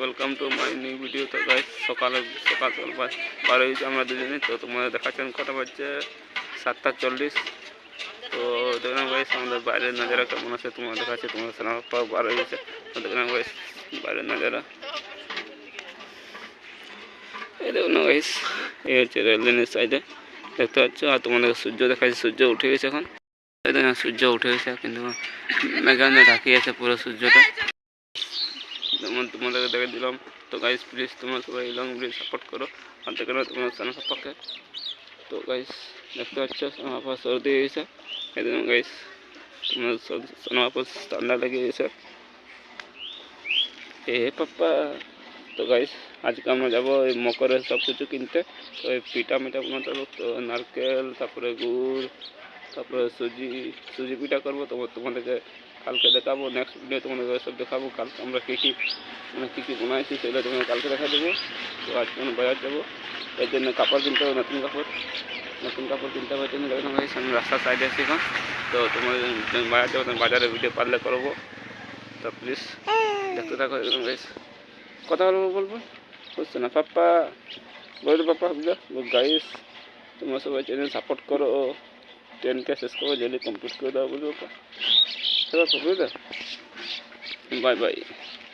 Welcome to my new video তো guys সকালে, সকাল বার হয়েছে, আমরা দুজনে তো তোমাদের দেখাচ্ছেন কটা বাজছে? সাতটা চল্লিশ। তো দেখলাম গাইস আমাদের বাইরের নাজারা কেমন আছে? তোমার দেখাচ্ছে, তোমাদের সালাপা বার হয়েছে। তো দেখলাম গাইস বাইরের নাজারা। এই দেখুন গাইস এই হচ্ছে রেল লাইনের সাইডে দেখতে পাচ্ছ? আর তোমাদের সূর্য দেখাচ্ছে, সূর্য উঠে গেছে এখন। সূর্য উঠে গেছে, কিন্তু মেঘানে ঢাকিয়ে আছে পুরো সূর্যটা। যেমন তোমাদেরকে দেখে দিলাম, তো গাইস প্লিজ তোমরা সবাই লং ভিডিও সাপোর্ট করো। আর দেখে না তোমার সানা সাপাকে তো গাইস দেখতে পাচ্ছ সোনাপা সর্দি হয়ে গেছে এই দেখুন গাইস তোমার সোনাপা ঠান্ডা লেগে গেছে। এ পাপ্পা। তো গাইস আজকে আমরা যাব ওই মকরের সব কিছু কিনতে। তো ওই পিঠা মিঠা বানাতে তো নারকেল, তারপরে গুড় তারপরে সুজি সুজি পিঠা করব তো তোমাদেরকে কালকে দেখাবো নেক্সট ভিডিও তোমাদেরকে সব দেখাবো, কালকে আমরা কী কী মানে কী কী বানাইছি সেগুলো তোমাকে কালকে দেখা দেবো। তো আজকে আমরা বাজার যাব, এর জন্য কাপড় কিনতে হবে, নতুন কাপড়। নতুন কাপড় কিনতে হবে দেখলাম ভাই আমি রাস্তার সাইডে আছি এখন। তো তোমার বাজার যাব বাজারে ভিডিও পারলে করব। তো প্লিজ দেখতে থাকো এরকম গাইস কথা বলব বলব? বুঝছ না? পাপ্পা বলতো পাপ্পা গাইস তোমরা সবাই চ্যানেল সাপোর্ট করো। टेन का सेस करो जल्दी कंप्लीट कर दाओ बोलो चलो तो बाय बाय